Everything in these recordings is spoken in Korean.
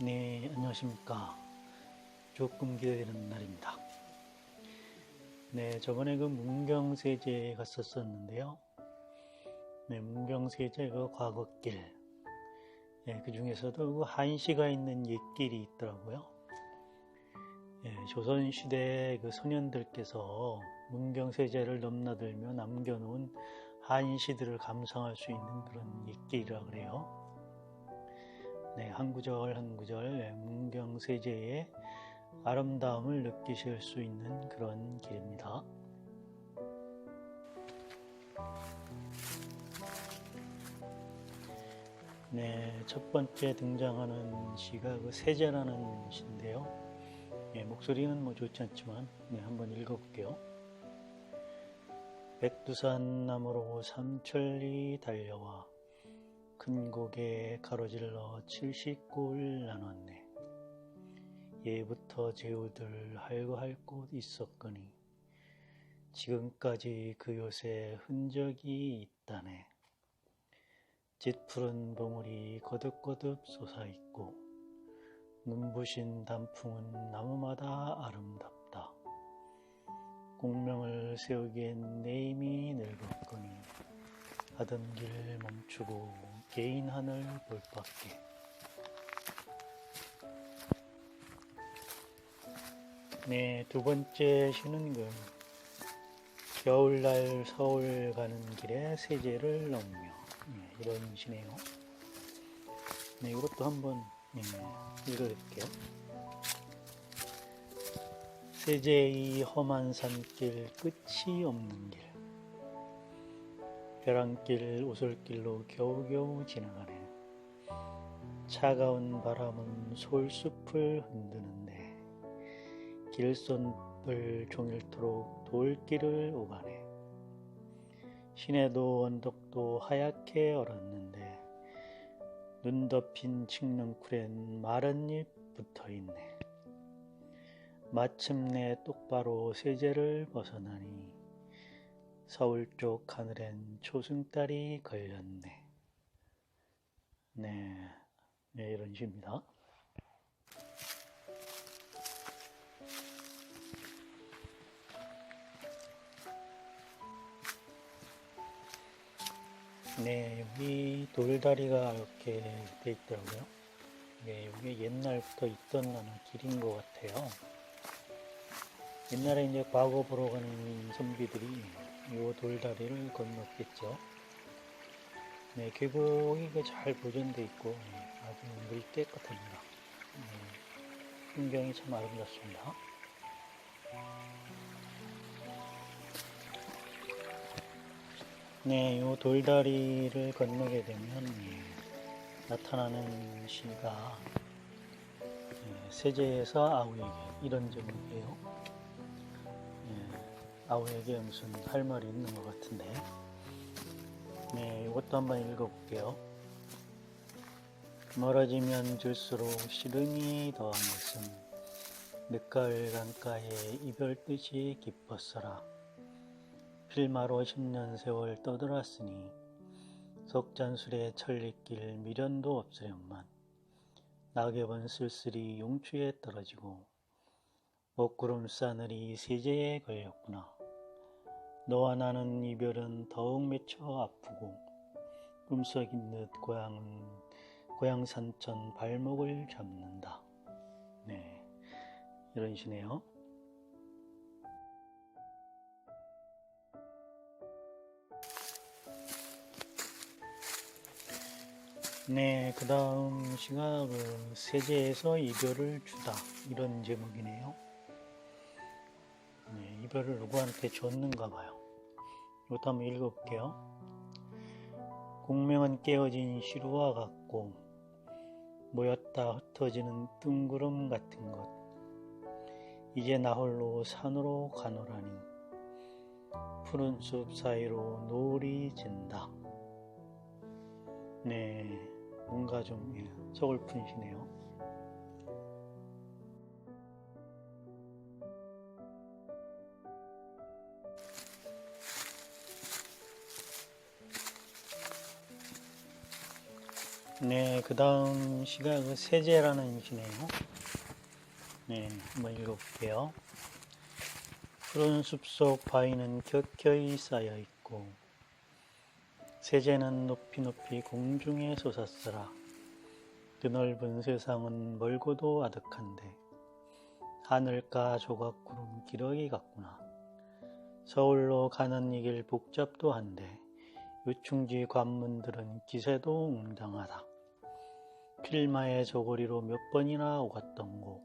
네, 안녕하십니까. 조금 기다리는 날입니다. 네, 저번에 그 문경세제 갔었었는데요. 네, 문경세제 그 과거길. 네, 그 중에서도 그 한시가 있는 옛길이 있더라고요. 예, 조선시대 그 소년들께서 문경세제를 넘나들며 남겨놓은 한시들을 감상할 수 있는 그런 옛길이라 그래요. 네, 한 구절 한 구절 네, 문경세제의 아름다움을 느끼실 수 있는 그런 길입니다. 네, 첫 번째 등장하는 시가 그 세제라는 시인데요. 예, 목소리는 뭐 좋지 않지만 네, 한번 읽어볼게요. 백두산 나무로 삼천리 달려와 큰 고개 가로질러 칠십골 나눴네. 예부터 제우들 할거 할 곳 있었거니 지금까지 그 요새 흔적이 있다네. 짙푸른 봉우리 거듭거듭 솟아있고 눈부신 단풍은 나무마다 아름답다. 공명을 세우기엔 내 힘이 늙었거니 하던 길 멈추고 개인 하늘 볼 밖에 네, 두 번째 시는 그 겨울날 서울 가는 길에 세제를 넘으며 네, 이런 시네요. 네, 이것도 한번 네, 읽어드릴게요. 세제의 험한 산길 끝이 없는 길 벼랑길 오솔길로 겨우겨우 지나가네. 차가운 바람은 솔숲을 흔드는데 길손을 종일토록 돌길을 오가네. 시내도 언덕도 하얗게 얼었는데 눈 덮인 칡능쿨엔 마른 잎 붙어있네. 마침내 똑바로 세제를 벗어나니 서울 쪽 하늘엔 초승달이 걸렸네. 네, 네 이런 식입니다. 네, 여기 돌다리가 이렇게 돼 있더라고요. 네, 이게 옛날부터 있던 어느 길인 것 같아요. 옛날에 이제 과거 보러 가는 선비들이 이 돌다리를 건넜겠죠. 네, 계곡이 그잘 보존돼 있고 네, 아주 물이 깨끗합니다. 네, 풍경이 참 아름답습니다. 네, 이 돌다리를 건너게 되면 예, 나타나는 시가 예, 세제에서 아우에게 이런 제목이에요. 예, 아우에게 무슨 할 말이 있는 것 같은데. 네, 이것도 한번 읽어볼게요. 멀어지면 질수록 시름이 더한 것은 늦가을 강가에 이별 뜻이 기뻤어라. 필마로 10년 세월 떠들었으니 속잔술에 천리길 미련도 없으련만 낙엽은 쓸쓸히 용추에 떨어지고 먹구름 싸늘이 세제에 걸렸구나. 너와 나는 이별은 더욱 맺혀 아프고 꿈속인 듯 고향 산천 발목을 잡는다. 네, 이런 시네요. 네, 그 다음 시가 그 세제에서 이별을 주다 이런 제목이네요. 네, 이별을 누구한테 줬는가 봐요. 이것도 한번 읽어볼게요. 공명은 깨어진 시루와 같고 모였다 흩어지는 뜬구름 같은 것. 이제 나 홀로 산으로 가노라니 푸른 숲 사이로 노을이 진다. 네, 뭔가 좀 예, 서글픈 시네요. 네, 그 다음 시가 그 세제라는 시네요. 네, 한번 읽어볼게요. 푸른 숲속 바위는 켜켜이 쌓여 있고, 세제는 높이 높이 공중에 솟았으라. 그 넓은 세상은 멀고도 아득한데, 하늘가 조각구름 기러기 같구나. 서울로 가는 이 길 복잡도 한데, 유충지 관문들은 기세도 웅장하다. 필마의 저고리로 몇 번이나 오갔던 곳,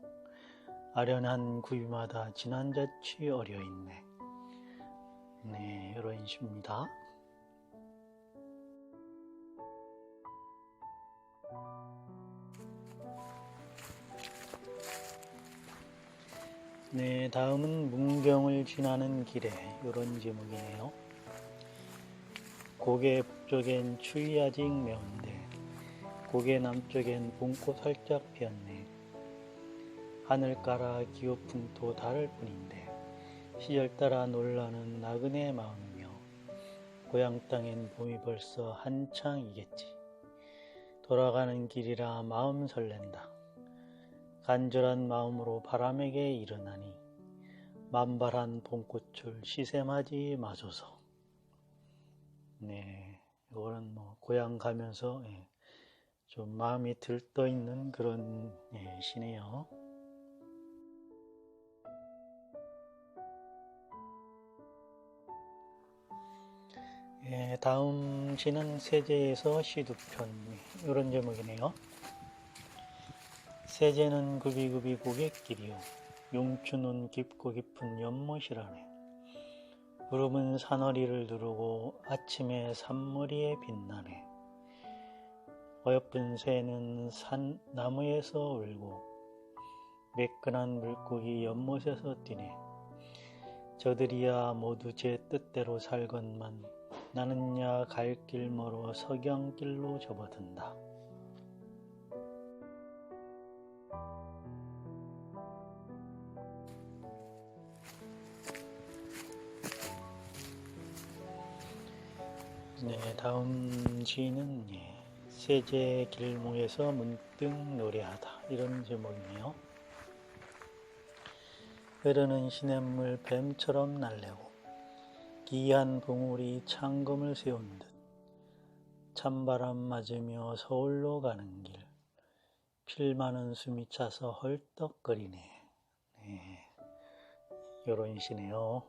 아련한 구유마다 지난자치 어려있네. 네, 이런 시입니다. 네, 다음은 문경을 지나는 길에 이런 제목이네요. 고개 북쪽엔 추위 아직 매운데 고개 남쪽엔 봄꽃 살짝 피었네. 하늘가라 기호풍도 다를 뿐인데 시절 따라 놀라는 나그네 마음이며 고향 땅엔 봄이 벌써 한창이겠지. 돌아가는 길이라 마음 설렌다. 간절한 마음으로 바람에게 일어나니 만발한 봄꽃을 시샘하지 마소서. 네, 이거는 뭐 고향 가면서 예, 좀 마음이 들떠 있는 그런 예, 시네요. 예, 다음 시는 세제에서 시두편 이런 제목이네요. 세제는 굽이굽이 고갯길이요 용추는 깊고 깊은 연못이라네. 구름은 산허리를 누르고 아침에 산머리에 빛나네. 어여쁜 새는 산 나무에서 울고 매끈한 물고기 연못에서 뛰네. 저들이야 모두 제 뜻대로 살건만 나는야 갈 길 멀어 석양길로 접어든다. 네, 다음 시는 예, 세제 길목에서 문득 노래하다 이런 제목이네요. 흐르는 시냇물 뱀처럼 날래고 기이한 봉우리 창검을 세운 듯 찬바람 맞으며 서울로 가는 길 필 많은 숨이 차서 헐떡거리네. 네, 요런 시네요.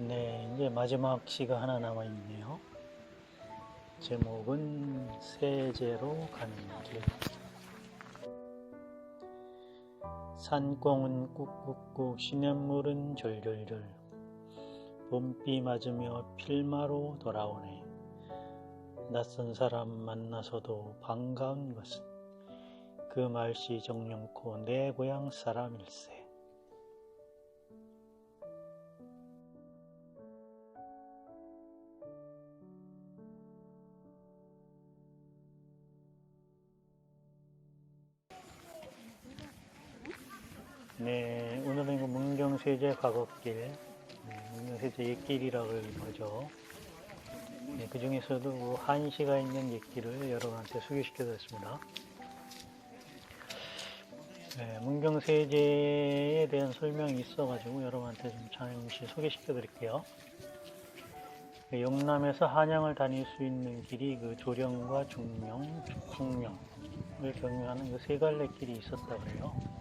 네, 이제 마지막 시가 하나 남아 있네요. 제목은 세제로 가는 길. 산꽁은 꾹꾹꾹 시냇물은 절절절 봄비 맞으며 필마로 돌아오네. 낯선 사람 만나서도 반가운 것은 그 말씨 정령코 내 고향 사람일세. 네, 오늘은 이거 문경세제 과거길, 네, 문경세제 옛길이라고 하죠. 네, 그 중에서도 한시가 있는 옛길을 여러분한테 소개시켜 드렸습니다. 네, 문경세제에 대한 설명이 있어가지고 여러분한테 좀 잠시 소개시켜 드릴게요. 네, 영남에서 한양을 다닐 수 있는 길이 그 조령과 중령, 북령을 경유하는 그 세 갈래 길이 있었다고 해요.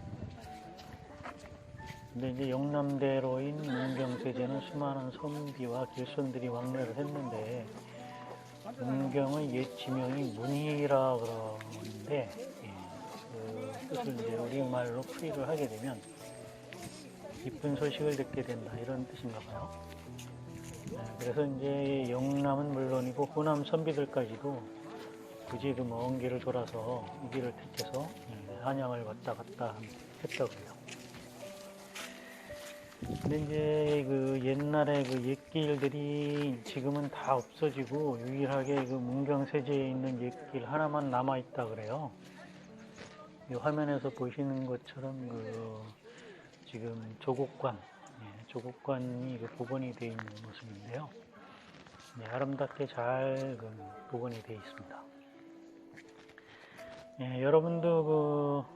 근데 이제 영남대로인 문경세제는 수많은 선비와 길손들이 왕래를 했는데 문경의 옛 지명이 문희라 그러는데 예, 그 뜻을 이제 우리말로 풀이를 하게 되면 기쁜 소식을 듣게 된다 이런 뜻인가 봐요. 네, 그래서 이제 영남은 물론이고 호남 선비들까지도 굳이 그 먼 길을 돌아서 이 길을 택해서 예, 한양을 왔다 갔다 했다고요. 근데 이제 그 옛날에 그 옛길들이 지금은 다 없어지고 유일하게 그 문경세제에 있는 옛길 하나만 남아 있다 그래요. 이 화면에서 보시는 것처럼 그 지금 조국관, 예, 조국관이 그 복원이 되어 있는 모습인데요. 네, 아름답게 잘 그 복원이 되어 있습니다. 예, 여러분도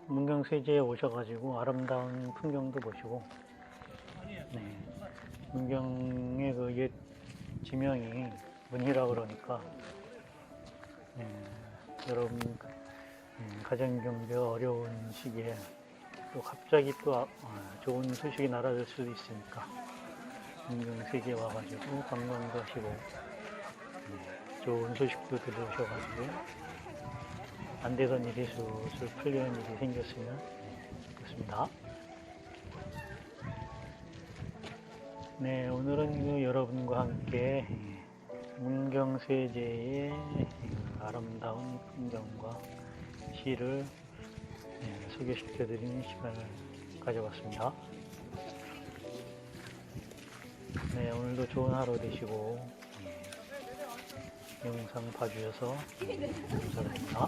그 문경세제에 오셔가지고 아름다운 풍경도 보시고, 네, 문경의 그옛 지명이 문이라 그러니까, 예, 여러분 음, 가정 경제 어려운 시기에 또 갑자기 또 아- 아, 좋은 소식이 날아들 수도 있으니까 문경세제 와가지고 관광도 하시고 네, 좋은 소식도 들으셔가지고 안 되던 일이 술술 풀리는 일이 생겼으면 네, 좋겠습니다. 네, 오늘은 그 여러분과 함께 문경세제의 그 아름다운 풍경과 시를 예, 소개시켜 드리는 시간을 가져봤습니다. 네, 오늘도 좋은 하루 되시고 예, 영상 봐주셔서 예, 감사드립니다.